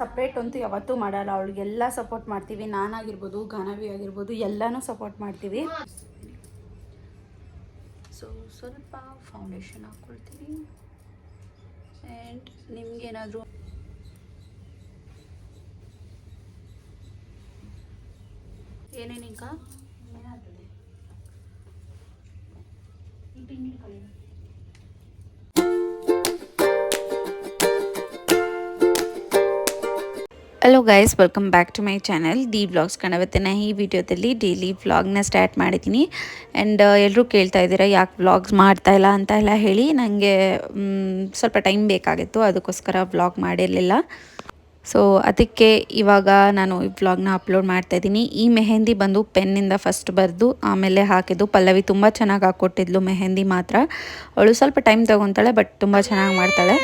Separate ಅಂತೂ ಯಾವತ್ತೂ ಮಾಡಲ್ಲ. ಅವಳಿಗೆಲ್ಲ ಸಪೋರ್ಟ್ ಮಾಡ್ತೀವಿ. ನಾನಾಗಿರ್ಬೋದು ಗಾನವಿ ಆಗಿರ್ಬೋದು, ಎಲ್ಲನೂ ಸಪೋರ್ಟ್ ಮಾಡ್ತೀವಿ. ಸೊ ಸ್ವಲ್ಪ ಫೌಂಡೇಶನ್ ಹಾಕ್ಕೊಳ್ತೀವಿ ಆ್ಯಂಡ್ ನಿಮ್ಗೇನಾದರೂ ಏನೇನೀಗ hello guys welcome back to my channel the vlogs ಕಣವತ್ತಿನ ಈ ವಿಡಿಯೋದಲ್ಲಿ ಡೈಲಿ ವ್ಲಾಗ್ನ ಸ್ಟಾರ್ಟ್ ಮಾಡಿದ್ದೀನಿ. ಆ್ಯಂಡ್ ಎಲ್ಲರೂ ಕೇಳ್ತಾ ಇದ್ದೀರಾ, ಯಾಕೆ ವ್ಲಾಗ್ಸ್ ಮಾಡ್ತಾ ಇಲ್ಲ ಅಂತ ಎಲ್ಲ ಹೇಳಿ. ನನಗೆ ಸ್ವಲ್ಪ ಟೈಮ್ ಬೇಕಾಗಿತ್ತು, ಅದಕ್ಕೋಸ್ಕರ ವ್ಲಾಗ್ ಮಾಡಿರಲಿಲ್ಲ. ಸೊ ಅದಕ್ಕೆ ಇವಾಗ ನಾನು ಈ ವ್ಲಾಗ್ನ ಅಪ್ಲೋಡ್ ಮಾಡ್ತಾ ಇದ್ದೀನಿ. ಈ ಮೆಹೆಂದಿ ಬಂದು ಪೆನ್ನಿಂದ ಫಸ್ಟ್ ಬರೆದು, ಆಮೇಲೆ ಹಾಕಿದ್ದು. ಪಲ್ಲವಿ ತುಂಬ ಚೆನ್ನಾಗಿ ಹಾಕ್ಕೊಟ್ಟಿದ್ಲು ಮೆಹೆಂದಿ ಮಾತ್ರ. ಅವಳು ಸ್ವಲ್ಪ ಟೈಮ್ ತಗೊತಾಳೆ ಬಟ್ ತುಂಬ ಚೆನ್ನಾಗಿ ಮಾಡ್ತಾಳೆ.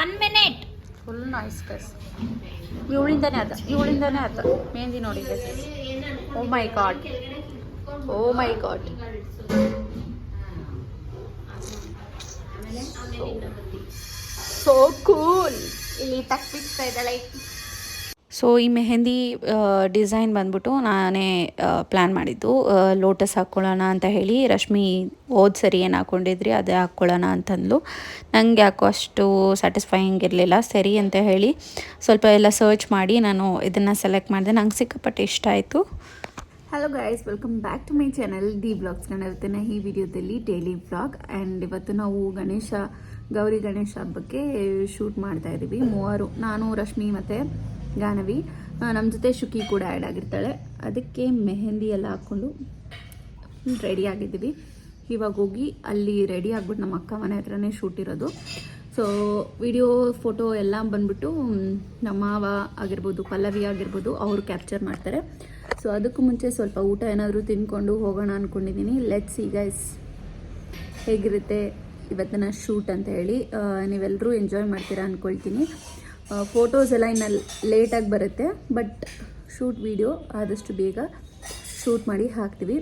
One minute full noise guys ಇವಳಿಂದನೇ ಆತ ಇವಳಿಂದನೇ ಆತ. ಮೆಹಂದಿ ನೋಡಿ guys oh my god oh my god so cool ಇಲ್ಲಿ ತಪ್ಪಿಸ್ತಾ ಇದ್ದಾಳೆ. ಸೊ ಈ ಮೆಹಂದಿ ಡಿಸೈನ್ ಬಂದ್ಬಿಟ್ಟು ನಾನೇ ಪ್ಲ್ಯಾನ್ ಮಾಡಿದ್ದು. ಲೋಟಸ್ ಹಾಕ್ಕೊಳ್ಳೋಣ ಅಂತ ಹೇಳಿ ರಶ್ಮಿ ಹೋದ ಸರಿ ಏನು ಹಾಕ್ಕೊಂಡಿದ್ರಿ ಅದೇ ಹಾಕ್ಕೊಳ್ಳೋಣ ಅಂತಂದ್ಲು. ನನಗೆ ಯಾಕೋ ಅಷ್ಟು ಸ್ಯಾಟಿಸ್ಫೈಯಿಂಗ್ ಇರಲಿಲ್ಲ. ಸರಿ ಅಂತ ಹೇಳಿ ಸ್ವಲ್ಪ ಎಲ್ಲ ಸರ್ಚ್ ಮಾಡಿ ನಾನು ಇದನ್ನು ಸೆಲೆಕ್ಟ್ ಮಾಡಿದೆ. ನಂಗೆ ಸಿಕ್ಕಾಪಟ್ಟೆ ಇಷ್ಟ ಆಯಿತು. Hello guys welcome back to my channel the blogs ಇವತ್ತಿನ ಈ ವಿಡಿಯೋದಲ್ಲಿ ಡೈಲಿ ಬ್ಲಾಗ್ ಆ್ಯಂಡ್ ಇವತ್ತು ನಾವು ಗಣೇಶ, ಗೌರಿ ಗಣೇಶ ಹಬ್ಬಕ್ಕೆ ಶೂಟ್ ಮಾಡ್ತಾ ಇದ್ದೀವಿ ಮೂವರು, ನಾನು, ರಶ್ಮಿ ಮತ್ತು ಗಾನವಿ. ನಮ್ಮ ಜೊತೆ ಶುಕಿ ಕೂಡ ಆ್ಯಡ್ ಆಗಿರ್ತಾಳೆ. ಅದಕ್ಕೆ ಮೆಹಂದಿ ಎಲ್ಲ ಹಾಕ್ಕೊಂಡು ರೆಡಿ ಆಗಿದ್ದೀವಿ. ಇವಾಗ ಹೋಗಿ ಅಲ್ಲಿ ರೆಡಿ ಆಗ್ಬಿಟ್ಟು ನಮ್ಮ ಅಕ್ಕ ಮನೆ ಹತ್ರನೇ ಶೂಟ್ ಇರೋದು. ಸೊ ವಿಡಿಯೋ ಫೋಟೋ ಎಲ್ಲ ಬಂದ್ಬಿಟ್ಟು ನಮ್ಮ ಮಾವ ಆಗಿರ್ಬೋದು, ಪಲ್ಲವಿ ಆಗಿರ್ಬೋದು, ಅವರು ಕ್ಯಾಪ್ಚರ್ ಮಾಡ್ತಾರೆ. ಸೊ ಅದಕ್ಕೂ ಮುಂಚೆ ಸ್ವಲ್ಪ ಊಟ ಏನಾದರೂ ತಿನ್ಕೊಂಡು ಹೋಗೋಣ ಅಂದ್ಕೊಂಡಿದ್ದೀನಿ ಲೆಟ್ಸ್ ಈ ಗೈಸ್ ಹೇಗಿರುತ್ತೆ ಇವತ್ತಿನ ಶೂಟ್ ಅಂತ ಹೇಳಿ ನೀವೆಲ್ಲರೂ ಎಂಜಾಯ್ ಮಾಡ್ತೀರಾ ಅಂದ್ಕೊಳ್ತೀನಿ ಫೋಟೋಸ್ ಎಲ್ಲ ಇನ್ನು ಲೇಟಾಗಿ ಬರುತ್ತೆ ಬಟ್ ಶೂಟ್ ವೀಡಿಯೋ ಆದಷ್ಟು ಬೇಗ ಶೂಟ್ ಮಾಡಿ ಹಾಕ್ತೀವಿ.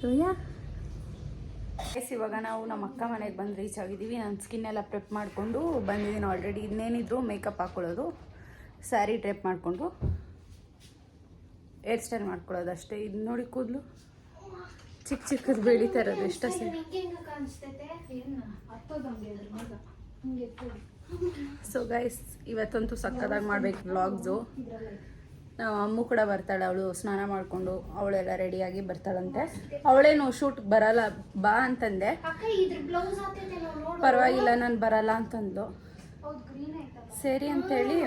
ಸೊ ಯಾ ಎಸ್ ಇವಾಗ ನಾವು ನಮ್ಮ ಅಕ್ಕ ಮನೆಗೆ ಬಂದು ರೀಚ್ ಆಗಿದ್ದೀವಿ. ನಾನು ಸ್ಕಿನ್ ಎಲ್ಲ ಪ್ರೆಪ್ ಮಾಡಿಕೊಂಡು ಬಂದಿದ್ದೀನಿ ಆಲ್ರೆಡಿ ಇನ್ನೇನಿದ್ರು ಮೇಕಪ್ ಹಾಕ್ಕೊಳ್ಳೋದು ಸ್ಯಾರಿ ಟ್ರೆಪ್ ಮಾಡಿಕೊಂಡು ಹೇರ್ ಸ್ಟೈಲ್ ಮಾಡ್ಕೊಳ್ಳೋದು ಅಷ್ಟೇ. ಇದು ನೋಡಿ ಕೂದಲು. ಚಿಕ್ಕ ಚಿಕ್ಕದು ಬೆಳೀತಾ ಇರೋದು ಎಷ್ಟ ಸೊ ಗೈಸ್ ಇವತ್ತಂತೂ ಸಕ್ಕದಾಗಿ ಮಾಡ್ಬೇಕು ವ್ಲಾಗ್ಸು ಅಮ್ಮು ಕೂಡ ಬರ್ತಾಳೆ ಅವಳು ಸ್ನಾನ ಮಾಡಿಕೊಂಡು ಅವಳೆಲ್ಲ ರೆಡಿಯಾಗಿ ಬರ್ತಾಳಂತೆ. ಅವಳೇನು ಶೂಟ್ ಬರಲ್ಲ ಬಾ ಅಂತಂದೆ. ಪರವಾಗಿಲ್ಲ ನಾನು ಬರಲ್ಲ ಅಂತಂದು. ಸರಿ ಅಂತೇಳಿ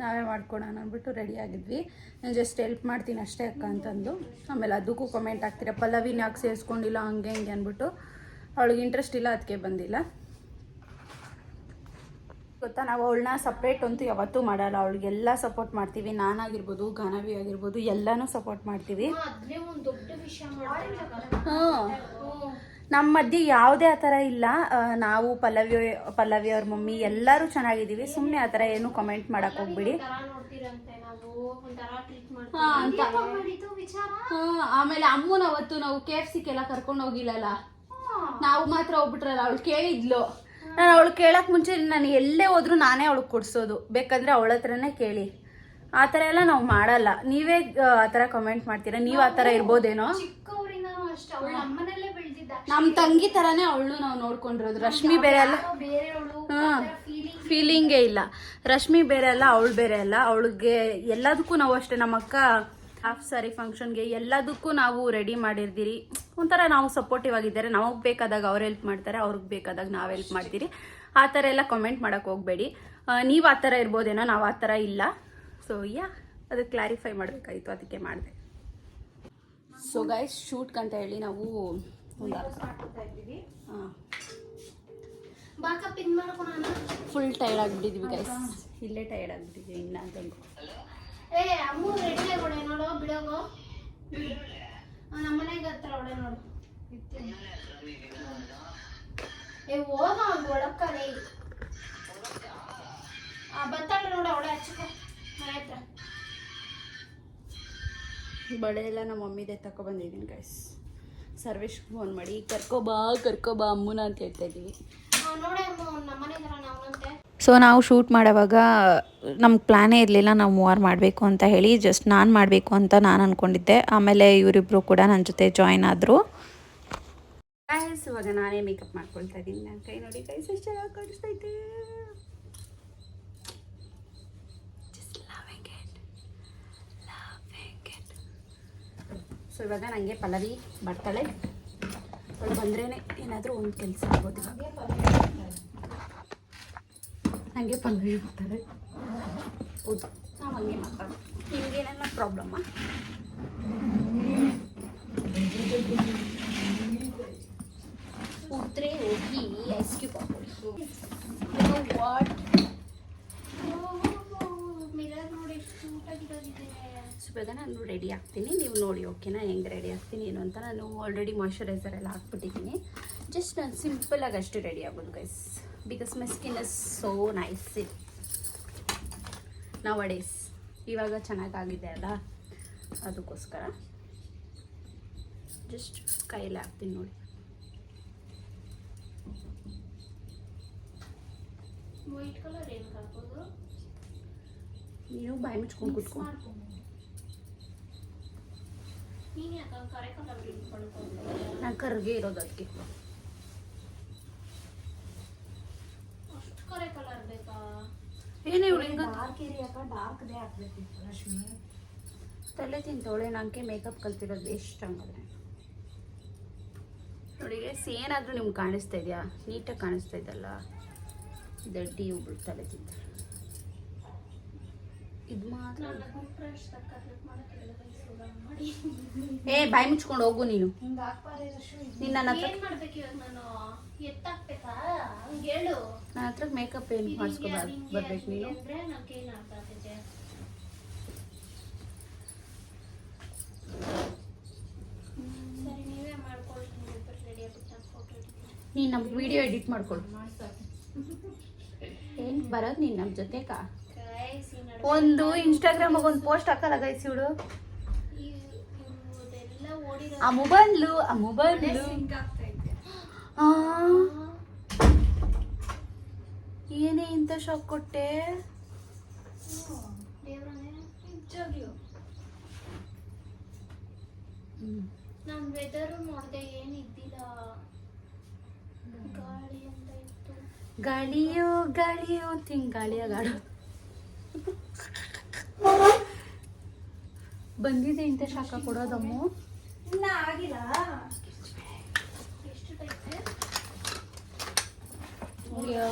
ನಾವೇ ಮಾಡ್ಕೊಳೋಣ ಅಂದ್ಬಿಟ್ಟು ರೆಡಿ ಆಗಿದ್ವಿ. ನಾನು ಜಸ್ಟ್ ಹೆಲ್ಪ್ ಮಾಡ್ತೀನಿ ಅಷ್ಟೇ ಅಕ್ಕ ಅಂತಂದು. ಆಮೇಲೆ ಅದಕ್ಕೂ ಕಮೆಂಟ್ ಹಾಕ್ತೀರ ಪಲ್ಲವಿನ ಯಾಕೆ ಸೇರಿಸ್ಕೊಂಡಿಲ್ಲ ಹಂಗೆ ಹಿಂಗೆ ಅಂದ್ಬಿಟ್ಟು. ಅವಳಿಗೆ ಇಂಟ್ರೆಸ್ಟ್ ಇಲ್ಲ ಅದಕ್ಕೆ ಬಂದಿಲ್ಲ. ಗೊತ್ತಾ? ನಾವು ಅವಳನ್ನ ಸಪ್ರೇಟ್ ಅಂತೂ ಯಾವತ್ತೂ ಮಾಡಲ್ಲ. ಅವಳಿಗೆಲ್ಲ ಸಪೋರ್ಟ್ ಮಾಡ್ತೀವಿ. ನಾನಾಗಿರ್ಬೋದು ಗಾನವಿ ಆಗಿರ್ಬೋದು ಎಲ್ಲನೂ ಸಪೋರ್ಟ್ ಮಾಡ್ತೀವಿ. ನಮ್ಮ ಮಧ್ಯೆ ಯಾವುದೇ ಆ ಥರ ಇಲ್ಲ ನಾವು ಪಲ್ಲವಿ ಪಲ್ಲವಿ ಅವ್ರ ಮಮ್ಮಿ ಎಲ್ಲರೂ ಚೆನ್ನಾಗಿದ್ದೀವಿ. ಸುಮ್ಮನೆ ಆ ಥರ ಏನು ಕಮೆಂಟ್ ಮಾಡಕ್ಕೆ ಹೋಗ್ಬಿಡಿ ಆಮೇಲೆ ಅಮ್ಮನ ಅವತ್ತು ನಾವು ಕೆ ಎಫ್ ಸಿಗೆಲ್ಲ ಕರ್ಕೊಂಡು ಹೋಗಿಲ್ಲಲ್ಲ? ನಾವು ಮಾತ್ರ ಹೋಗ್ಬಿಟ್ರಲ್ಲ ಅವಳು ಕೇಳಿದ್ಲು. ನಾನು ಅವಳು ಕೇಳಕ್ ಮುಂಚೆ ನಾನು ಎಲ್ಲೇ ಹೋದರೂ ನಾನೇ ಅವಳಿಗೆ ಕೊಡ್ಸೋದು. ಬೇಕಂದ್ರೆ ಅವಳ ಹತ್ರನೇ ಕೇಳಿ. ಆ ಥರ ಎಲ್ಲ ನಾವು ಮಾಡಲ್ಲ. ನೀವೇ ಆ, ಥರ ಕಮೆಂಟ್ ಮಾಡ್ತೀರಾ? ನೀವು ಆ ಥರ ಇರ್ಬೋದೇನೋ? ನಮ್ಮ ತಂಗಿ ಥರನೇ ಅವಳು ನಾವು ನೋಡ್ಕೊಂಡಿರೋದು. ರಶ್ಮಿ ಬೇರೆ ಅಲ್ಲ ಹಾಂ. ಫೀಲಿಂಗ್ ಫೀಲಿಂಗೇ ಇಲ್ಲ. ರಶ್ಮಿ ಬೇರೆ ಅಲ್ಲ ಅವಳು ಬೇರೆ ಅಲ್ಲ. ಅವಳಿಗೆ ಎಲ್ಲದಕ್ಕೂ ನಾವು ಅಷ್ಟೇ. ನಮ್ಮ ಅಕ್ಕ ಹಾಫ್ ಸಾರಿ ಫಂಕ್ಷನ್ಗೆ ಎಲ್ಲದಕ್ಕೂ ನಾವು ರೆಡಿ ಮಾಡಿರ್ತೀರಿ. ಒಂಥರ ನಾವು ಸಪೋರ್ಟಿವ್ ಆಗಿದ್ದಾರೆ. ನಮಗೆ ಬೇಕಾದಾಗ ಅವ್ರು ಹೆಲ್ಪ್ ಮಾಡ್ತಾರೆ ಅವ್ರಿಗೆ ಬೇಕಾದಾಗ ನಾವು ಹೆಲ್ಪ್ ಮಾಡ್ತೀರಿ. ಆ ಥರ ಎಲ್ಲ ಕಮೆಂಟ್ ಮಾಡೋಕೆ ಹೋಗಬೇಡಿ. ನೀವು ಆ ಥರ ಇರ್ಬೋದೇನೋ ನಾವು ಆ ಥರ ಇಲ್ಲ. ಸೊ ಯಾ ಅದು ಕ್ಲಾರಿಫೈ ಮಾಡಬೇಕಾಗಿತ್ತು ಅದಕ್ಕೆ ಮಾಡಿದೆ. ಸೊ ಗೈಸ್ ಶೂಟ್ ಅಂತ ಹೇಳಿ ನಾವು ಫುಲ್ ಟೈರ್ಡ್ ಆಗಿಬಿಟ್ಟಿದ್ವಿ ಗೈಸ್ ಇಲ್ಲೇ ಟೈರ್ಡ್ ಆಗಿಬಿಟ್ಟಿದ್ವಿ ಇನ್ನ ಏ ಅಮ್ಮು ರೆಡಿ ಆಗೋಡೆ ನೋಡು ಬಿಡೋಗು. ನಮ್ಮನೆಗೆ ಹತ್ರ ಅವಳೆ ನೋಡು. ಏ ಹೋಗ ಒಳಕ್ಕಲೆ ಆ ಬತ್ತಾಳೆ ನೋಡು ಅವಳೆ ಹಚ್ಕೊ ಮನೆ ಹತ್ರ. ಬಳೆ ಎಲ್ಲ ನಮ್ಮ ಮಮ್ಮಿದೆ ತಗೊಬಂದಿದ್ದೀನಿ ಗೈಸ್ ಸರ್ವೇಶ್ ಫೋನ್ ಮಾಡಿ ಕರ್ಕೊಬಾ ಕರ್ಕೊಬಾ ಅಮ್ಮನ ಅಂತ ಹೇಳ್ತಾ ಇದ್ದೀವಿ. ಅಮ್ಮ ನಮ್ಮನೆ ಥರ ನಾವಂತೆ ಸೊ ನಾವು ಶೂಟ್ ಮಾಡೋವಾಗ ನಮ್ಗೆ ಪ್ಲ್ಯಾನೇ ಇರಲಿಲ್ಲ, ನಾವು ಮೂವರ್ ಮಾಡಬೇಕು ಅಂತ ಹೇಳಿ ಜಸ್ಟ್ ನಾನು ಮಾಡಬೇಕು ಅಂತ ನಾನು ಅಂದ್ಕೊಂಡಿದ್ದೆ ಆಮೇಲೆ ಇವರಿಬ್ಬರು ಕೂಡ ನನ್ನ ಜೊತೆ ಜಾಯ್ನ್ ಆದರು. ಇವಾಗ ನಾನೇ ಮೇಕಪ್ ಮಾಡ್ಕೊಳ್ತಾ ಇದ್ದೀನಿ. ನನ್ನ ಕೈ ನೋಡಿ ಗೈಸ್ ಎಷ್ಟು. ಸೊ ಇವಾಗ ನನಗೆ ಪಲ್ಲವಿ ಬರ್ತಾಳೆ. ಅವಳು ಬಂದ್ರೇ ಏನಾದರೂ ಒಂದು ಕೆಲಸ ಆಗೋದು ಇವಾಗ. ನನಗೆ ಪಲ್ಲವಿ ಬರ್ತಾಳೆ ಹೌದು ನಾವು ಹಂಗೆ ಮಾತಾಡೋದು ನಿಮಗೇನೆಲ್ಲ ಪ್ರಾಬ್ಲಮ್ಮಾ ಉತ್ತರೆ ಹೋಗಿ ಐಸ್ ಕ್ಯೂಬ್ ಹಾಕೊಳ್ಳಿ ವಾಟ್ ಸೊ ನಾನು ರೆಡಿ ಆಗ್ತೀನಿ. ನೀವು ನೋಡಿ ಓಕೆನಾ ಹೆಂಗೆ ರೆಡಿ ಆಗ್ತೀನಿ ಏನು ಅಂತ. ನಾನು ಆಲ್ರೆಡಿ ಮಾಯ್ಶ್ಚರೈಸರ್ ಎಲ್ಲ ಹಾಕ್ಬಿಟ್ಟಿದ್ದೀನಿ. ಜಸ್ಟ್ ನಾನು ಸಿಂಪಲಾಗಿ ಅಷ್ಟು ರೆಡಿ ಆಗೋದು guys because my skin is so nice ನಾವು ಅಡೇಸ್ ಇವಾಗ ಚೆನ್ನಾಗಾಗಿದೆ ಅಲ್ಲ? ಅದಕ್ಕೋಸ್ಕರ ಜಸ್ಟ್ ಕೈಯಲ್ಲಿ ಹಾಕ್ತೀನಿ ನೋಡಿ. ವೈಟ್ ಕಲರ್ ಏನು ಹಾಕೋದು? ನೀನು ಬಾಯಿ ಮುಚ್ಕೊಂಡು ಕುತ್ಕೊ. ನೀನು ಕರ್ಗೆ ಇರೋದು ಅದಕ್ಕೆ ಅಷ್ಟು ಏನೇ ಡಾರ್ಕ್ ಏರಿಯಾಕ ಡಾರ್ಕ್ದೇ ಹಾಕ್ಬೇಕಿತ್ತು ರಶ್ಮಿ ತಲೆ ತಿಂತವಳೆ ನನಗೆ ಮೇಕಪ್ ಕಲ್ತಿರೋದು ಎಷ್ಟು ಹಂಗಾದ್ರೆ. ನೋಡಿ ಗೈಸ್ ಏನಾದರೂ ನಿಮ್ಗೆ ಕಾಣಿಸ್ತಾ ಇದೆಯಾ? ನೀಟಾಗಿ ಕಾಣಿಸ್ತಾ ಇದೆಯಲ್ಲ? ದಡ್ಡಿ ಒಬ್ಳು ತಲೆ ತಿಂತಾರೆ ಇದು ಮಾತ್ರ ಏ ಬಾಯಿ ಮುಚ್ಕೊಂಡು ಹೋಗು ನೀನು. ನಿನ್ನ ಹತ್ರ ನನ್ನ ಹತ್ರ ಮೇಕಪ್ ಏನು ಮಾಡಿಸ್ಕೊ ಬರ್ಬೇಕು ನೀನು? ನೀನು ನಮ್ಮ ವಿಡಿಯೋ ಎಡಿಟ್ ಮಾಡ್ಕೊಳ್ಳು ಏನು ಬರೋದು ನೀನು ನಮ್ಮ ಜೊತೆ ಕಾ ಈ ನಡುವೆ ಒಂದು ಇನ್ಸ್ಟಾಗ್ರಾಮಾಗ ಒಂದು ಪೋಸ್ಟ್ ಹಾಕಲ್ಲ ಗೈಸ್ ಇವಳು? ಆ ಮೊಬೈಲು ಆ ಮೊಬೈಲು ಏನೇ ಇಂಥ ಶಾಕ್ ಕೊಟ್ಟೆ? ನಾನು ವೆದರು ನೋಡಿದೆ ಏನು ಇದ್ದಿಲ್ಲ. ಗಾಳಿ ಅಂತ ಇತ್ತು. ಗಾಳಿಯೋ ಗಾಳಿಯೋ ತಿಂಗಾಳಿಯ ಗಾಡು ಬಂದಿದೆ ಇಂಥ ಶಾಖ ಕೊಡೋದಮ್ಮು. ಆಗಿಲ್ಲ. ಎಷ್ಟು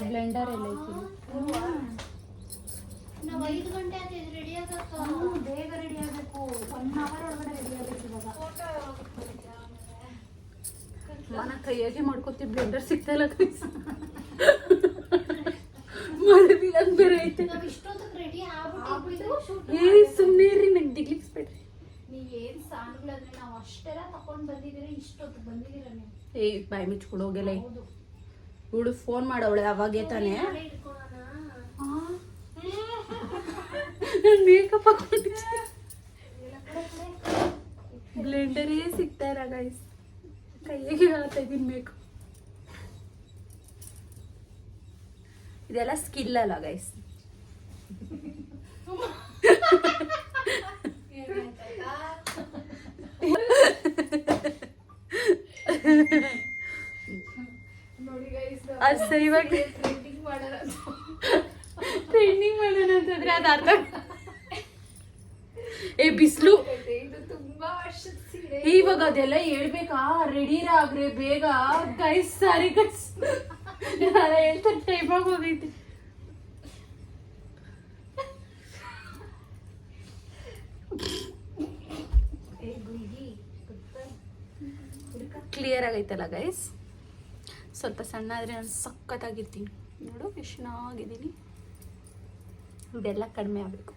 ಬ್ಲೆಂಡರ್ ಎಲ್ಲ ಐತಿ ನಾವು ಐದು ಗಂಟೆ ಆಯ್ತು ರೆಡಿ ಆಗಕ್ಕ. ಬೇಗ ರೆಡಿ ಆಗಬೇಕು. ಒನ್ ಅವರ್ ಒಳಗಡೆ ರೆಡಿ ಆಗಬೇಕು ಇವಾಗ. ಫೋಟೋ ಮನ ಕೈಯಾಗೆ ಮಾಡ್ಕೊತೀವಿ ಬ್ಲೆಂಡರ್ ಸಿಗ್ತಲ್ಲ ಇಲ್ಲ ಬೀಳಕ್ ಬೇರೆ ಐತೆ. ನಾವು ಇಷ್ಟೊತ್ತಿಗೆ ರೆಡಿ ಆಗ್ಬಿಟ್ಟು ಶೂಟ್ ಏ ಸುಮ್ಮನೆ ರೀ ನಂಗೆ ದಿಗ್ಲಿಕ್ಸ್ಬೇಡ್ರಿ ಏನು ಸಾಂಗ್ಗಳಂದ್ರೆ ನಾವು ಅಷ್ಟೆಲ್ಲ ತಕೊಂಡ್ ಬಂದಿದ್ದೀರಾ ಇಷ್ಟೊತ್ತು ಬಂದಿದ್ದೀರಾ ನೀವು? ಏ ಬಾಯಿ ಮುಚ್ಕೊಂಡು ಹೋಗಲ್ಲ. ಹೌದು. ಇವಳು ಫೋನ್ ಮಾಡವಳೆ ಅವಾಗೆ ತಾನೆ. ಮೇಕಪ್ ಹಾಕೊಂಡಿದ್ದೆ ಬ್ಲೆಂಡರೇ ಸಿಗ್ತಾ ಇಲ್ಲ ಗೈಸ್ ಕೈಗೆ ಹಾಕ್ತಾ ಇದೀನಿ ಮೇಕಪ್ ಇದೆಲ್ಲ ಸ್ಕಿಲ್ ಅಲ್ಲ ಗೈಸ್ ನೋಡಿ ಗೈಸ್ ಅದು ಟ್ರೆಂಡಿಂಗ್ ಮಾಡೋಣ ಟ್ರೈನಿಂಗ್ ಮಾಡೋಣ ಅಂತಂದ್ರೆ ಅದು ಅರ್ಥ ಏ ಬಿಸಿಲು. ಇವಾಗ ಅದೆಲ್ಲ ಹೇಳ್ಬೇಕಾ? ರೆಡಿ ಆಗ್ರೆ ಬೇಗ. ಗೈಸ್ ಸಾರಿ ಗೈಸ್ ಹೇಳ್ತಾರೆ ಟೈಮ್ ಹೋಗೈತಿ ಏ ಗುಯ್ಗಿ ಕ್ಲಿಯರ್ ಆಗೈತಲ್ಲ ಗೈಸ್ ಸ್ವಲ್ಪ ಸಣ್ಣ ಆದರೆ ನಾನು ಸಖತ್ತಾಗಿರ್ತೀನಿ. ನೋಡು ಎಷ್ಟು ಚೆನ್ನಾಗಿದ್ದೀನಿ ಇದೆಲ್ಲ ಕಡಿಮೆ ಆಗಬೇಕು.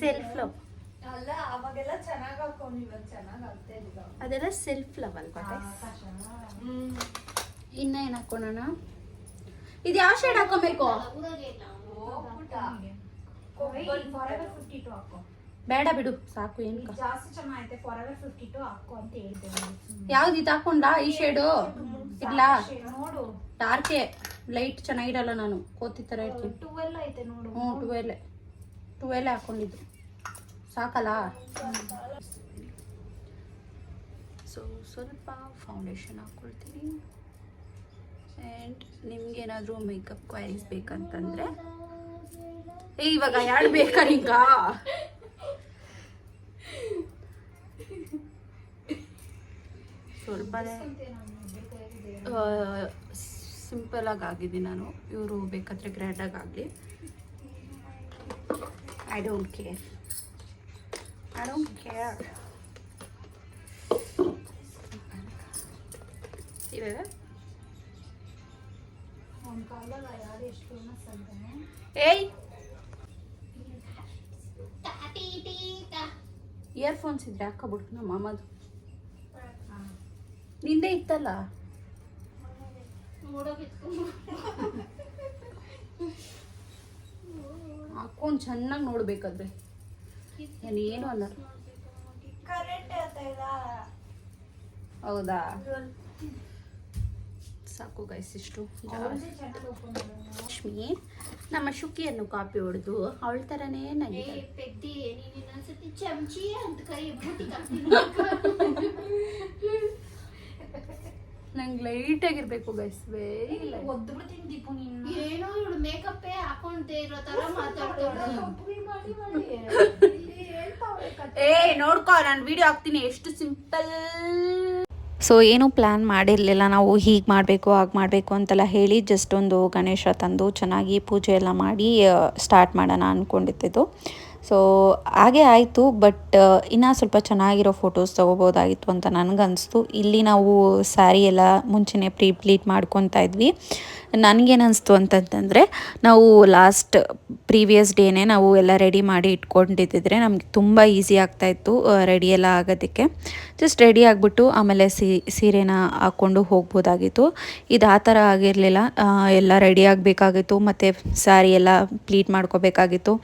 ಸೆಲ್ಫ್ ಲವ್ ಅದೆಲ್ಲ ಸೆಲ್ಫ್ ಲವ್ ಅಲ್ವಾ ಹ್ಮ್. ಇನ್ನ ಏನು ಹಾಕೋಣ ಇದು ಯಾವ ಶೇಡ್ ಹಾಕೋಬೇಕು? ಬೇಡ ಬಿಡು ಸಾಕು ಏನು ಜಾಸ್ತಿ ಚೆನ್ನಾಗೈತೆ ಫಾರ್ ಎವರ್ ಫಿಫ್ಟಿ ಟು ಹಾಕು ಅಂತ ಯಾವ್ದು ಇದು ಹಾಕೊಂಡ? ಈ ಶೇಡು ಇಲ್ಲ ನೋಡು. ಡಾರ್ಕೆ ಲೈಟ್ ಚೆನ್ನಾಗಿರಲ್ಲ ನಾನು. ಕೋತಿ ಥರ ಇರ್ತೀನಿ ಟುವೆಲ್ ಐತೆ ನೋಡು. ಹ್ಞೂ ಟುವೆಲ್ ಟುವೆಲ್ ಹಾಕೊಂಡಿದ್ದು. ಸಾಕಲ್ಲ? ಸೊ ಸ್ವಲ್ಪ ಫೌಂಡೇಶನ್ ಹಾಕ್ಕೊಳ್ತೀನಿ ಆ್ಯಂಡ್ ನಿಮ್ಗೇನಾದರೂ ಮೇಕಪ್ ಕ್ವೈರೀಸ್ ಬೇಕಂತಂದರೆ ಏ ಇವಾಗ ಯಾರು ಬೇಕಾ ನಿಂಗ ಸ್ವಲ್ಪನೇ ಸಿಂಪಲ್ ಆಗಿ ಆಗಿದ್ದೀನಿ ನಾನು. ಇವರು ಬೇಕಾದ್ರೆ ಗ್ರ್ಯಾಂಡಾಗಿ ಆಗಲಿ I don't care I don't care ಇವಾಗ ಏಯ್! ಇಯರ್ಫೋನ್ಸ್ ಇದ್ರೆ ಹಾಕೋಬಿಟ್ಟು ನಮ್ಮ ಮಾಮದು. ನಿಂದೆ ಇತ್ತಲ್ಲ? ಹಾಕೊಂಡು ಚೆನ್ನಾಗಿ ನೋಡ್ಬೇಕಾದ್ರೆ. ನಾನು ಏನು ಅಲ್ಲ. ಹೌದಾ? ಸಾಕು ಗೈಸ್ ಇಷ್ಟು ಲಕ್ಷ್ಮಿ ನಮ್ಮ ಶುಕಿಯನ್ನು ಕಾಪಿ ಹೊಡೆದು ಅವಳ ಥರನೇ ನಗಿದೆ ಪೆದ್ದಿ ನೀನು ಇನ್ನೊಂದ್ಸತಿ ಚಮಚಿ ಅಂತ ಕೈ ನಂಗೆ ಲೈಟ್ ಆಗಿರ್ಬೇಕು ಗೈಸ್ ವೆರಿ ಒದ್ಬಿಡ್ತೀನಿ ದೀಪು ನೀನು. ಏನೋ ಇವಳು ಮೇಕಪ್ ಹಾಕೊಂಡೇ ಇರೋ ತರ ಮಾತಾಡ್ತಾಳೆ. ಮಾಡಿ ಮಾಡಿ. ಇಲ್ಲಿ ಹೇಳ್ತಾವ್ರೆ ಕತೆ. ಏ ನೋಡ್ಕೋ ನಾನು ವಿಡಿಯೋ ಹಾಕ್ತೀನಿ. ಎಷ್ಟು ಸಿಂಪಲ್ ಸೊ ಏನೂ ಪ್ಲ್ಯಾನ್ ಮಾಡಿರಲಿಲ್ಲ. ನಾವು ಹೀಗೆ ಮಾಡಬೇಕು ಹಾಗೆ ಮಾಡಬೇಕು ಅಂತೆಲ್ಲ ಹೇಳಿ ಜಸ್ಟ್ ಒಂದು ಗಣೇಶ ತಂದು ಚೆನ್ನಾಗಿ ಪೂಜೆ ಎಲ್ಲ ಮಾಡಿ ಸ್ಟಾರ್ಟ್ ಮಾಡೋಣ ಅಂದ್ಕೊಂಡಿದ್ದು ಸೊ ಹಾಗೆ ಆಯಿತು ಬಟ್ ಇನ್ನೂ ಸ್ವಲ್ಪ ಚೆನ್ನಾಗಿರೋ ಫೋಟೋಸ್ ತೊಗೋಬೋದಾಗಿತ್ತು ಅಂತ ನನಗನ್ನಿಸ್ತು ಇಲ್ಲಿ ನಾವು ಸ್ಯಾರಿ ಎಲ್ಲ ಮುಂಚೆನೇ ಪ್ರೀ ಪ್ಲೀಟ್ ಮಾಡ್ಕೊತಾ ಇದ್ವಿ. ನನಗೇನಿಸ್ತು ಅಂತಂತಂದರೆ, ನಾವು ಲಾಸ್ಟ್ ಪ್ರೀವಿಯಸ್ ಡೇನೇ ನಾವು ಎಲ್ಲ ರೆಡಿ ಮಾಡಿ ಇಟ್ಕೊಂಡಿದ್ದಿದ್ರೆ ನಮಗೆ ತುಂಬ ಈಸಿ ಆಗ್ತಾಯಿತ್ತು ರೆಡಿ ಎಲ್ಲ ಆಗೋದಕ್ಕೆ. ಜಸ್ಟ್ ರೆಡಿ ಆಗಿಬಿಟ್ಟು ಆಮೇಲೆ ಸೀರೆನ ಹಾಕ್ಕೊಂಡು ಹೋಗ್ಬೋದಾಗಿತ್ತು. ಇದು ಆ ಥರ ಆಗಿರಲಿಲ್ಲ ಎಲ್ಲ ರೆಡಿ ಆಗಬೇಕಾಗಿತ್ತು, ಮತ್ತು ಸ್ಯಾರಿ ಎಲ್ಲ ಪ್ಲೀಟ್ ಮಾಡ್ಕೋಬೇಕಾಗಿತ್ತು.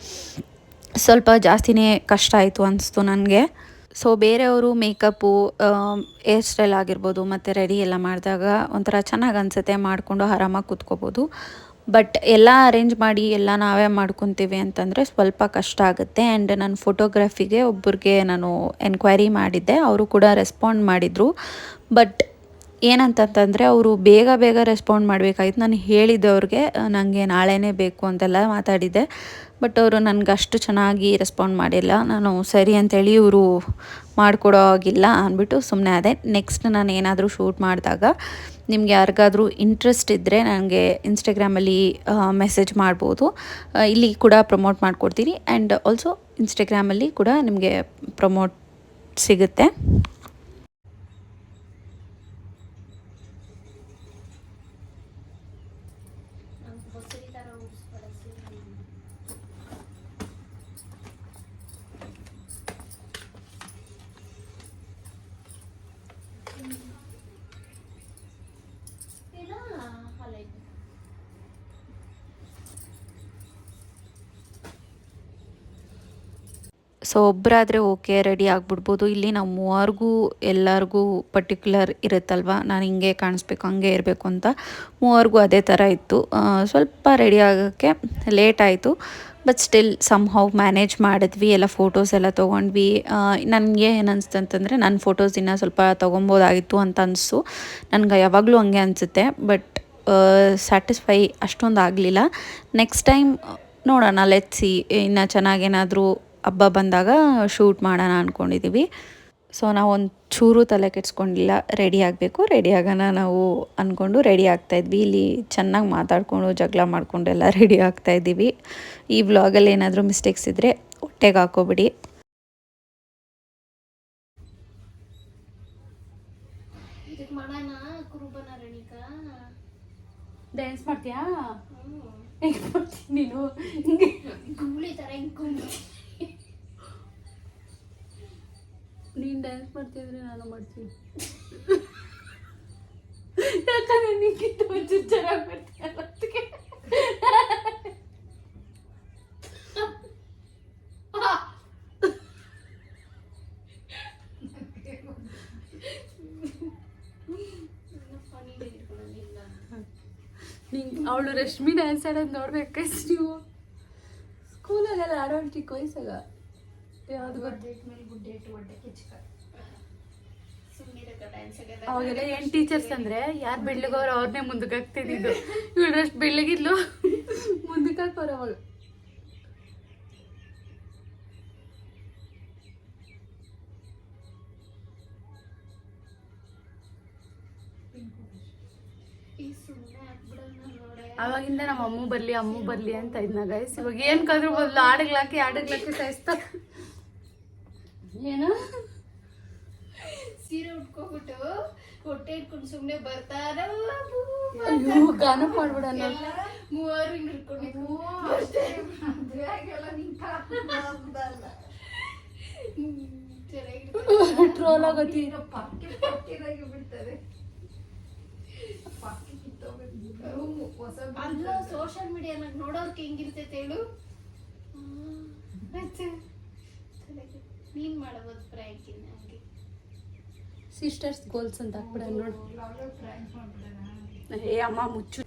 ಸ್ವಲ್ಪ ಜಾಸ್ತಿನೇ ಕಷ್ಟ ಆಯಿತು ಅನಿಸ್ತು ನನಗೆ. ಸೊ ಬೇರೆಯವರು ಮೇಕಪ್ಪು ಹೇರ್ ಸ್ಟೈಲ್ ಆಗಿರ್ಬೋದು ಮತ್ತು ರೆಡಿ ಎಲ್ಲ ಮಾಡಿದಾಗ ಒಂಥರ ಚೆನ್ನಾಗಿ ಅನಿಸುತ್ತೆ ಮಾಡಿಕೊಂಡು ಆರಾಮಾಗಿ ಕೂತ್ಕೋಬೋದು. ಬಟ್ ಎಲ್ಲ ಅರೇಂಜ್ ಮಾಡಿ ಎಲ್ಲ ನಾವೇ ಮಾಡ್ಕೊತೀವಿ ಅಂತಂದರೆ ಸ್ವಲ್ಪ ಕಷ್ಟ ಆಗುತ್ತೆ. ಆ್ಯಂಡ್ ನಾನು ಫೋಟೋಗ್ರಫಿಗೆ ಒಬ್ಬರಿಗೆ ನಾನು ಎನ್ಕ್ವೈರಿ ಮಾಡಿದ್ದೆ. ಅವರು ಕೂಡ ರೆಸ್ಪಾಂಡ್ ಮಾಡಿದರು. ಬಟ್ ಏನಂತಂತಂದರೆ ಅವರು ಬೇಗ ಬೇಗ ರೆಸ್ಪಾಂಡ್ ಮಾಡಬೇಕಾಗಿತ್ತು ನಾನು ಹೇಳಿದ್ದವ್ರಿಗೆ ನನಗೆ ನಾಳೆನೇ ಬೇಕು ಅಂತೆಲ್ಲ ಮಾತಾಡಿದ್ದೆ. ಬಟ್ ಅವರು ನನಗೆ ಅಷ್ಟು ಚೆನ್ನಾಗಿ ರೆಸ್ಪಾಂಡ್ ಮಾಡಿಲ್ಲ. ನಾನು ಸರಿ ಅಂತೇಳಿ ಇವರು ಮಾಡಿಕೊಡೋ ಆಗಿಲ್ಲ ಅಂದ್ಬಿಟ್ಟು ಸುಮ್ಮನೆ ಅದೇ ನೆಕ್ಸ್ಟ್ ನಾನು ಏನಾದರೂ ಶೂಟ್ ಮಾಡಿದಾಗ ನಿಮ್ಗೆ ಯಾರಿಗಾದರೂ ಇಂಟ್ರೆಸ್ಟ್ ಇದ್ದರೆ ನನಗೆ ಇನ್ಸ್ಟಾಗ್ರಾಮಲ್ಲಿ ಮೆಸೇಜ್ ಮಾಡ್ಬೋದು. ಇಲ್ಲಿ ಕೂಡ ಪ್ರಮೋಟ್ ಮಾಡಿಕೊಡ್ತೀನಿ. ಆ್ಯಂಡ್ ಆಲ್ಸೋ ಇನ್ಸ್ಟಾಗ್ರಾಮಲ್ಲಿ ಕೂಡ ನಿಮಗೆ ಪ್ರಮೋಟ್ ಸಿಗುತ್ತೆ. ಸೊ ಒಬ್ಬರಾದರೆ ಓಕೆ ರೆಡಿ ಆಗಿಬಿಡ್ಬೋದು. ಇಲ್ಲಿ ನಾವು ಮೂವರಿಗೂ ಎಲ್ಲರಿಗೂ ಪರ್ಟಿಕ್ಯುಲರ್ ಇರುತ್ತಲ್ವ? ನಾನು ಹಿಂಗೆ ಕಾಣಿಸ್ಬೇಕು, ಹಂಗೆ ಇರಬೇಕು ಅಂತ ಮೂವರಿಗೂ ಅದೇ ಥರ ಇತ್ತು. ಸ್ವಲ್ಪ ರೆಡಿ ಆಗೋಕ್ಕೆ ಲೇಟ್ ಆಯಿತು. But still somehow manage ಮಾಡಿದ್ವಿ. ಎಲ್ಲ ಫೋಟೋಸ್ ಎಲ್ಲ ತೊಗೊಂಡ್ವಿ. ನನಗೆ ಏನು ಅಂತಂದರೆ ನನ್ನ ಫೋಟೋಸ್ ಇನ್ನೂ ಸ್ವಲ್ಪ ತೊಗೊಬೋದಾಗಿತ್ತು ಅಂತ ಅನಿಸ್ತು ನನಗೆ ಯಾವಾಗಲೂ ಹಂಗೆ ಅನಿಸುತ್ತೆ. ಬಟ್ ಸ್ಯಾಟಿಸ್ಫೈ ಅಷ್ಟೊಂದು ಆಗಲಿಲ್ಲ. ನೆಕ್ಸ್ಟ್ ಟೈಮ್ ನೋಡೋಣ ಲೆಟ್ಸಿ ಇನ್ನು ಚೆನ್ನಾಗೇನಾದರೂ ಹಬ್ಬ ಬಂದಾಗ ಶೂಟ್ ಮಾಡೋಣ ಅಂದ್ಕೊಂಡಿದ್ದೀವಿ ಸೊ ನಾವು ಒಂದು ಚೂರು ತಲೆ ಕೆಡ್ಸ್ಕೊಂಡಿಲ್ಲ ರೆಡಿ ಆಗಬೇಕು. ರೆಡಿ ಆಗೋಣ ನಾವು ಅಂದ್ಕೊಂಡು ರೆಡಿ ಆಗ್ತಾಯಿದ್ವಿ ಇಲ್ಲಿ ಚೆನ್ನಾಗಿ ಮಾತಾಡಿಕೊಂಡು ಜಗಳ ಮಾಡಿಕೊಂಡು ಎಲ್ಲ ರೆಡಿ ಆಗ್ತಾಯಿದ್ದೀವಿ ಈ ವ್ಲಾಗಲ್ಲಿ ಏನಾದರೂ ಮಿಸ್ಟೇಕ್ಸ್ ಇದ್ದರೆ ಹೊಟ್ಟೆಗೆ ಹಾಕೋಬಿಡಿ. ಡ್ಯಾನ್ಸ್ ಮಾಡ್ತೀಯಾ? ಹ್ಮ್. ತರ ಹಿಂಗೆ ನೀನು ನೀನು ಡ್ಯಾನ್ಸ್ ಮಾಡ್ತಿದ್ರೆ ನಾನು ಮಾಡ್ತೀನಿ. ಯಾಕಂದ್ರೆ ನಿಂಗಿಂತ ಒಂಚೂರು ಚೆನ್ನಾಗಿ ಬರ್ತೀನಿ ಅದಕ್ಕೆ ನಿಂಗೆ ಅವಳು ರಶ್ಮಿ ಡ್ಯಾನ್ಸ್ ಆಡೋದು ನೋಡ್ಬೇಕು ನೀವು. ಸ್ಕೂಲಾಗೆಲ್ಲ ಆಡೋಳು ಚಿಕ್ಕ ವಯಸ್ಸಾಗ ಯಾವ್ದು ಅವಾಗೆಲ್ಲ ಏನ್ ಟೀಚರ್ಸ್ ಅಂದ್ರೆ ಯಾರು ಬೆಳ್ಳಗವ್ರು ಅವ್ರನ್ನೇ ಮುಂದಕ್ಕೆ ಹಾಕ್ತಿದ್ದು ಇವಳಷ್ಟು ಬೆಳ್ಳಗಿದ್ಲು ಮುಂದಕ್ಕೆ ಹಾಕೋರು ಅವಳು ಅವಾಗಿಂದ ನಮ್ಮ ಅಮ್ಮ ಬರ್ಲಿ ಅಮ್ಮ ಬರ್ಲಿ ಅಂತ ಇದ್ನ ಗೈಸ್ ಇವಾಗ ಏನ್ ಕದ್ರು ಬದಲು ಆಡಗ್ಲಾಕಿ ಆಡಗ್ಲಾಕಿ ಸಾಯಿಸ್ತಾ. ಏನು? ಸೀರೆ ಉಟ್ಕೊಂಡ್ಬಿಟ್ಟು ಹೊಟ್ಟೆ ಇಟ್ಕೊಂಡು ಸುಮ್ನೆ ಬರ್ತಾರ ಅಯ್ಯೋ ಗಾನ ಮಾಡ್ಬಿಡಣ. ಮೂವರು ಹಿಂಗ್ ಚೆನ್ನಾಗಿ ಟ್ರೋಲ್ ಆಗತಿ. ಅಲ್ಲ ಸೋಷಿಯಲ್ ಮೀಡಿಯಾನಾಗ ನೋಡೋರ್ಗೆ ಹೆಂಗಿರ್ತೈತೆ ಹೇಳು? ನೀನ್ ಮಾಡಬಹುದು ಪ್ರಾಂಕಿನ ಹಾಗೆ. ಸಿಸ್ಟರ್ಸ್ ಗೋಲ್ಸ್ ಅಂತ ಹಾಕ್ಬಿಡ ನೋಡು. ಏ ಅಮ್ಮ ಮುಚ್ಚು.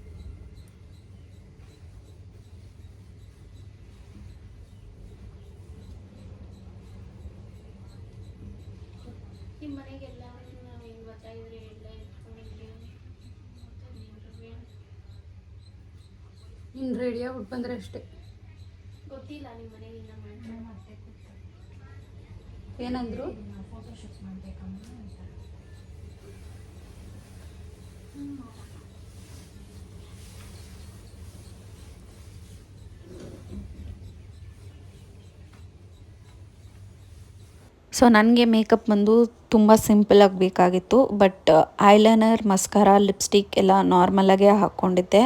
ನಿಮ್ಮ ಮನೆಗೆಲ್ಲ ನಾವು ಏನು ಗೊತ್ತಾಗಿದ್ರೆ ಎಲ್ಲ ಇನ್ನು ರೆಡಿಯಾಗಿ ಉಟ್ ಬಂದ್ರೆ ಅಷ್ಟೇ. ಗೊತ್ತಿಲ್ಲ ನಿಮ್ಮ ಮನೆಗೆ ಇನ್ನ ಏನಂದ್ರು? ಸೊ ನನಗೆ ಮೇಕಪ್ ಬಂದು ತುಂಬ ಸಿಂಪಲಾಗಿ ಬೇಕಾಗಿತ್ತು, ಬಟ್ ಐಲೈನರ್, ಮಸ್ಕಾರ, ಲಿಪ್ಸ್ಟಿಕ್ ಎಲ್ಲ ನಾರ್ಮಲಾಗೇ ಹಾಕ್ಕೊಂಡಿದ್ದೆ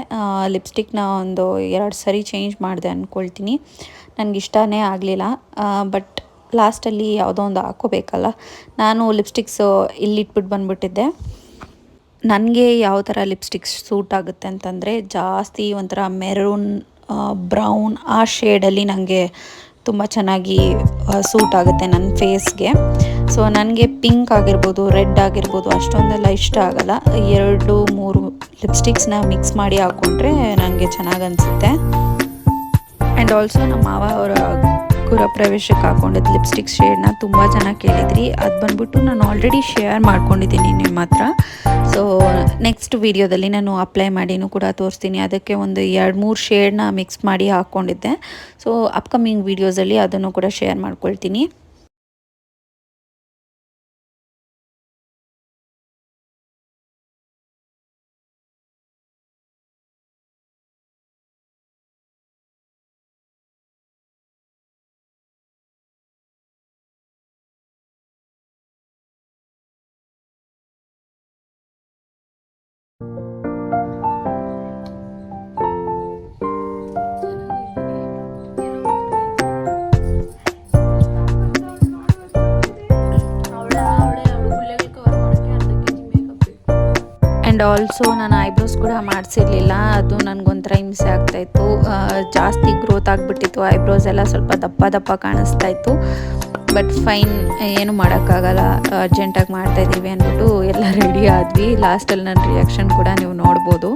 ಲಿಪ್ಸ್ಟಿಕ್ನ ಒಂದು ಎರಡು ಸರಿ ಚೇಂಜ್ ಮಾಡಿದೆ ಅಂದ್ಕೊಳ್ತೀನಿ ನನಗೆ ಇಷ್ಟನೇ ಆಗಲಿಲ್ಲ ಬಟ್ ಲಾಸ್ಟಲ್ಲಿ ಯಾವುದೋ ಒಂದು ಹಾಕೋಬೇಕಲ್ಲ ನಾನು ಲಿಪ್ಸ್ಟಿಕ್ಸು ಇಲ್ಲಿಟ್ಬಿಟ್ಟು ಬಂದುಬಿಟ್ಟಿದ್ದೆ. ನನಗೆ ಯಾವ ಥರ ಲಿಪ್ಸ್ಟಿಕ್ಸ್ ಸೂಟ್ ಆಗುತ್ತೆ ಅಂತಂದರೆ ಜಾಸ್ತಿ ಒಂಥರ ಮೆರೂನ್ ಬ್ರೌನ್ ಆ ಶೇಡಲ್ಲಿ ನನಗೆ ತುಂಬ ಚೆನ್ನಾಗಿ ಸೂಟ್ ಆಗುತ್ತೆ ನನ್ನ ಫೇಸ್ಗೆ. ಸೊ ನನಗೆ ಪಿಂಕ್ ಆಗಿರ್ಬೋದು, ರೆಡ್ ಆಗಿರ್ಬೋದು ಅಷ್ಟೊಂದೆಲ್ಲ ಇಷ್ಟ ಆಗಲ್ಲ. ಎರಡು, ಮೂರು ಲಿಪ್ಸ್ಟಿಕ್ಸ್ನ ಮಿಕ್ಸ್ ಮಾಡಿ ಹಾಕ್ಕೊಂಡ್ರೆ ನನಗೆ ಚೆನ್ನಾಗಿ ಅನಿಸುತ್ತೆ. ಆ್ಯಂಡ್ ಆಲ್ಸೋ ನಮ್ಮ ಮಾವ ಅವರ ಗೃಹಪ್ರವೇಶಕ್ಕೆ ಹಾಕೊಂಡಿದ್ದು ಲಿಪ್ಸ್ಟಿಕ್ ಶೇಡ್ನ ತುಂಬ ಜನ ಕೇಳಿದ್ರಿ. ಅದು ಬಂದ್ಬಿಟ್ಟು ನಾನು ಆಲ್ರೆಡಿ ಶೇರ್ ಮಾಡ್ಕೊಂಡಿದ್ದೀನಿ ನಿಮ್ಮ ಹತ್ರ. ಸೊ ನೆಕ್ಸ್ಟ್ ವಿಡಿಯೋದಲ್ಲಿ ನಾನು ಅಪ್ಲೈ ಮಾಡಿನೂ ಕೂಡ ತೋರಿಸ್ತೀನಿ. ಅದಕ್ಕೆ ಒಂದು ಎರಡು ಮೂರು ಶೇಡ್ನ ಮಿಕ್ಸ್ ಮಾಡಿ ಹಾಕ್ಕೊಂಡಿದ್ದೆ ಸೊ ಅಪ್ಕಮಿಂಗ್ ವೀಡಿಯೋಸಲ್ಲಿ ಅದನ್ನು ಕೂಡ ಶೇರ್ ಮಾಡ್ಕೊಳ್ತೀನಿ. ಆ್ಯಂಡ್ ಆಲ್ಸೋ ನಾನು ಐಬ್ರೋಸ್ ಕೂಡ ಮಾಡಿಸಿರ್ಲಿಲ್ಲ. ಅದು ನನಗೊಂಥರ ಹಿಂಸೆ ಆಗ್ತಾಯಿತ್ತು. ಜಾಸ್ತಿ ಗ್ರೋತ್ ಆಗಿಬಿಟ್ಟಿತ್ತು. ಐಬ್ರೋಸ್ ಎಲ್ಲ ಸ್ವಲ್ಪ ದಪ್ಪ ದಪ್ಪ ಕಾಣಿಸ್ತಾ ಇತ್ತು ಬಟ್ ಫೈನ್ ಏನು ಮಾಡೋಕ್ಕಾಗಲ್ಲ. ಅರ್ಜೆಂಟಾಗಿ ಮಾಡ್ತಾಯಿದ್ದೀವಿ ಅಂದ್ಬಿಟ್ಟು ಎಲ್ಲ ರೆಡಿ ಆದ್ವಿ. ಲಾಸ್ಟಲ್ಲಿ ನನ್ನ ರಿಯಾಕ್ಷನ್ ಕೂಡ ನೀವು ನೋಡ್ಬೋದು.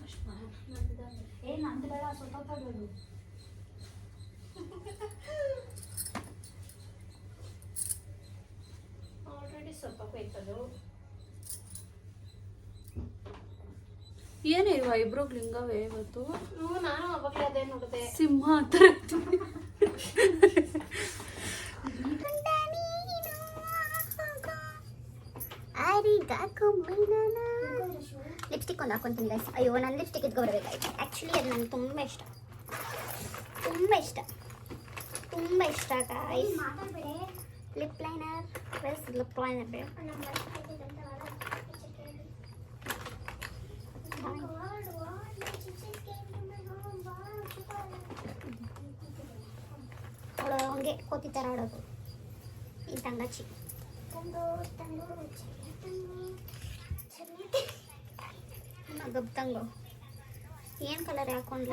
ಫಸ್ಟ್. ಏ ನಂದು ಬೇಡ ಆಲ್ರೆಡಿ ಸ್ವಲ್ಪ ಬೇಕದು ಏನೇ ಇವು ಐಬ್ರೋಗ್ ಲಿಂಗವೇ ಇವತ್ತು? ನೋ ನಾನು ಅವಾಗಲೇ ಅದೇ ನೋಡಿದೆ. ಸಿಂಹ ಅಂತ ಒಂದು ಹಾಕೊಂತೀನಿ ಗೈಸ್ ಅಯ್ಯೋ ನಾನು ಲಿಪ್ಸ್ಟಿಕ್ ಇದ್ಕೊಬರ್ಬೇಕಾಯ್ತು ಆ್ಯಕ್ಚುಲಿ ಅದು ನನಗೆ ತುಂಬ ಇಷ್ಟ. ತುಂಬ ಇಷ್ಟ. ತುಂಬ ಇಷ್ಟ ಗಾಯ್ಸ್ ಲಿಪ್ ಲೈನರ್ ವೆಲ್ಸ್ ಲಿಪ್ ಲೈನರ್ ಬೇಡ. ಅವಳು ಹಂಗೆ ಕೋತಿ ಥರ ಆಡೋದು. ಈ ತಂಗಾಚಿ ಗಬ್ ತಂಗು ಏನು colour ಹಾಕೊಂಡ್ಲ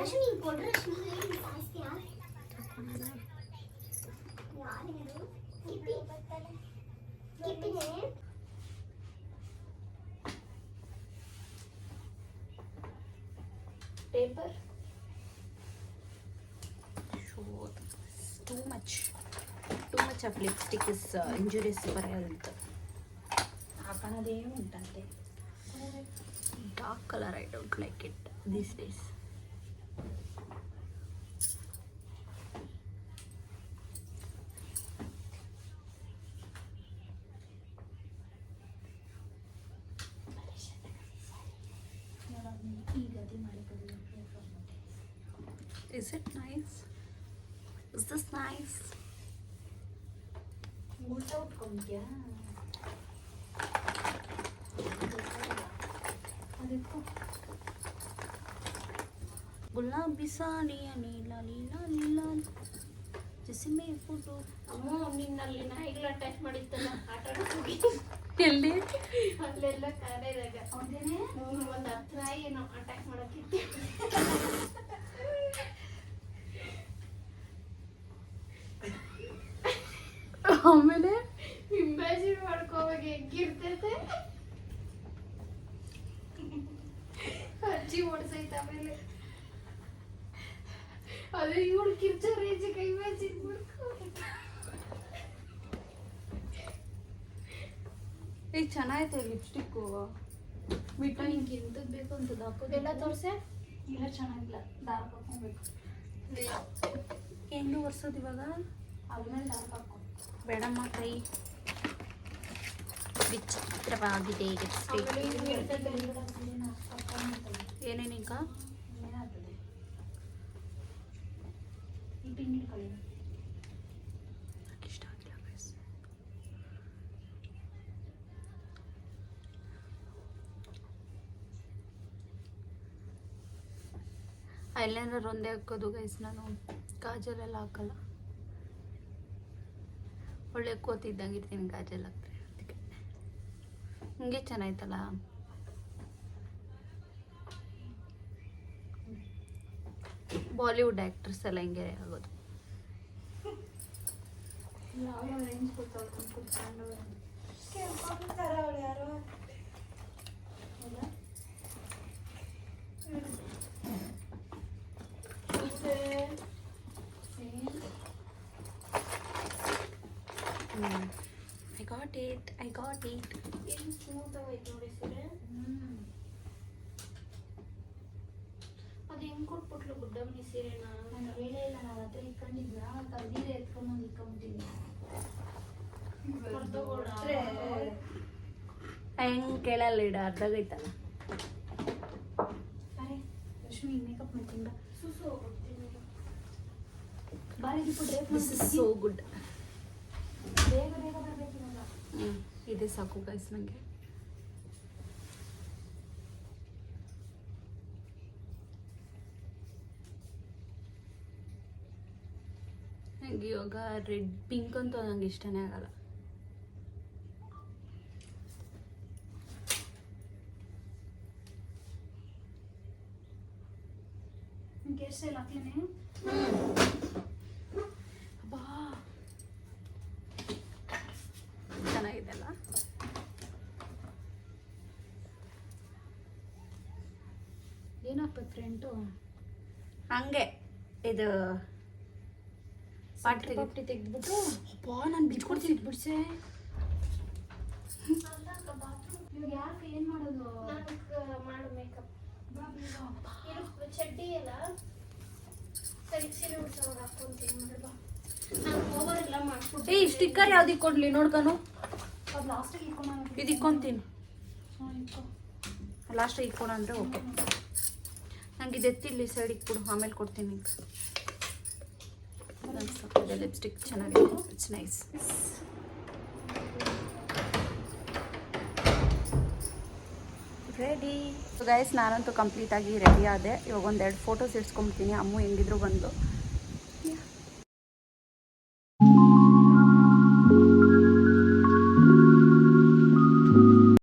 paper too much too much of lipstick is injurious for health ಹಾಕೋಣದೇ ಉಂಟಂತೆ dark color i don't like it these days. ಗುಲಾಬಿ ಸಾರಿಯ ನೀಲ ನೀಲ ನೀಲ. ಜಸಿಮೆ ಫೋಟೋ. ಅಮ್ಮ ನಿನ್ನಲ್ಲಿ ನಾಯಿಗಳ ಅಟ್ಯಾಕ್ ಮಾಡಿತ್ತಲ್ಲ ಆಟ ಹೋಗಿ ಎಲ್ಲಿ? ಅಲ್ಲೆಲ್ಲ ಕಾಲೇದಾಗ ಒಂದು ಹತ್ತು ನಾಯಿ ಏನೋ ಅಟ್ಯಾಕ್ ಮಾಡಕ್ಕಿತ್ತು ಆಮೇಲೆ ಇಮ್ಯಾಜಿನ್ ಮಾಡ್ಕೋವಾಗ ಹೆಂಗಿರ್ತೈತೆ ಅಜ್ಜಿ ಓಡಿಸೈತೆ ಆಮೇಲೆ ಅದೇ ಇವಳು ಕಿರ್ಚೋ ರೇಜಿಗೆ ಇಮ್ಯಾಜಿನ್ ಮಾಡ್ಕೋ ಈಗ ಚೆನ್ನಾಯ್ತು ಲಿಪ್ಸ್ಟಿಕ್ಕು ಬಿಟ್ಟು ನಿಂಗೆ ಎಂತದ್ ಬೇಕು ಅಂತ ಹಾಕೋದು ಎಲ್ಲ ತೋರ್ಸೆ ಇಲ್ಲ ಚೆನ್ನಾಗಿಲ್ಲ ದಾರ ಹಾಕೋಬೇಕು ಹೆಂಗೆ ಒರ್ಸೋದು ಇವಾಗ ಆದ್ಮೇಲೆ ದಾರ ಹಾಕೋ ಬೇಡಮ್ಮ ಕೈ ವಿಚಿತ್ರವಾಗಿದೆ ಲಿಪ್ಸ್ಟಿಕ್ ಆಮೇಲೆ ಹಿಂಗ್ ಐಲೈನರ್ ಒಂದೇ ಹಾಕೋದು ಗೈಸ್ ನಾನು ಕಾಜಲೆಲ್ಲ ಹಾಕಲ್ಲ. ಒಳ್ಳೆ ಕೋತಿದ್ದಂಗೆ ಇರ್ತೀನಿ ಕಾಜಲ್ ಹಾಕ್ತಾರೆ ಅದಕ್ಕೆ. ಹಿಂಗೆ ಚೆನ್ನಾಯ್ತಲ್ಲ? ಬಾಲಿವುಡ್ ಆ್ಯಕ್ಟ್ರೆಸ್ ಎಲ್ಲ ಹಿಂಗೆ ಆಗೋದು. ಯಾವ got it I got it ಏನು ಸ್ಮೂತ್ ಆಗೈತೆ ನೋಡಿ ಸೀರೆ ಅದು ಹೆಂಗ್ ಕೊಟ್ಬಿಟ್ಲು ಗುಡ್ಡಮ್ಮನಿ ಸೀರೆನ? ನಾನು ವೇಳೆ ಇಲ್ಲ ನಾನು ಹತ್ರ ಇಟ್ಕೊಂಡಿದ್ನ? ಅಂತ ಎತ್ಕೊಂಬಂದು ಇಟ್ಕೊಂಬಿಟ್ಟಿದ್ದೀನಿ ಮರ್ತೋಗೋಣ ಹೆಂಗೆ ಕೇಳಲ್ಲ ಇಡ ಅರ್ಧಾಗೈತಲ್ಲ ಅರೆ ರಶ್ಮಿ ಮೇಕಪ್ ಮಾಡ್ತೀನಿ ಸುಸು ಬಾರಿ ಸೋ ಗುಡ್ ಬೇಗ ಬೇಗ ಬರ್ಬೇಕು. ಇದೆ ಸಾಕು ಗೈಸ್ ನನಗೆ ನನಗೆ ಇವಾಗ ರೆಡ್ ಪಿಂಕ್ ಅಂತೂ ನಂಗೆ ಇಷ್ಟನೇ ಆಗಲ್ಲ. ನಿಮ್ಗೆ ಹೇರ್ ಸ್ಟೈಲ್ ಹಾಕ್ಲೇನೆ? ಫ್ರೆಂಟು ಹಂಗೆ. ಇದು ಪಾಟ್ರಿ ಪಾಟ್ರಿ ತೆಗೆದ್ಬಿಟ್ಟು ಅಪ್ಪ ನಾನು ಬಿಟ್ಕೊಡ್ತೀನಿ ಬಿಡ್ಸೆ ಇವಾಗ ಯಾಕೆ ಏನು ಮಾಡೋದು? ನಾನು ಮಾಡು ಮೇಕಪ್ ಚಡ್ಡಿ ಎಲ್ಲ ಏಯ್ ಸ್ಟಿಕ್ಕರ್ ಯಾವ್ದು ಕೊಡ್ಲಿ? ನೋಡ್ಕನು ಅದು ಲಾಸ್ಟಿಗೆ ಇಟ್ಕೊಂಡು ಇದು ಇಕ್ಕೊಂತೀನಿ ಲಾಸ್ಟ್ ಇಕ್ಕೋಣ ಅಂದರೆ ಓಕೆ. ನಂಗೆ ಎತ್ತಿಲ್ಲಿ ಸೈಡಿಗೆ ಕೊಡು, ಆಮೇಲೆ ಕೊಡ್ತೀನಿ ಲಿಪ್ಸ್ಟಿಕ್ ಚೆನ್ನಾಗಿದೆ ಇಟ್ಸ್ ನೈಸ್ ರೆಡಿ ಗೈಸ್ ನಾನಂತೂ ಕಂಪ್ಲೀಟಾಗಿ ರೆಡಿ ಆದೆ. ಇವಾಗ ಒಂದೆರಡು ಫೋಟೋಸ್ ಇಡ್ಸ್ಕೊಂಬಿಡ್ತೀನಿ. ಅಮ್ಮು ಹೆಂಗಿದ್ರು ಬಂದು.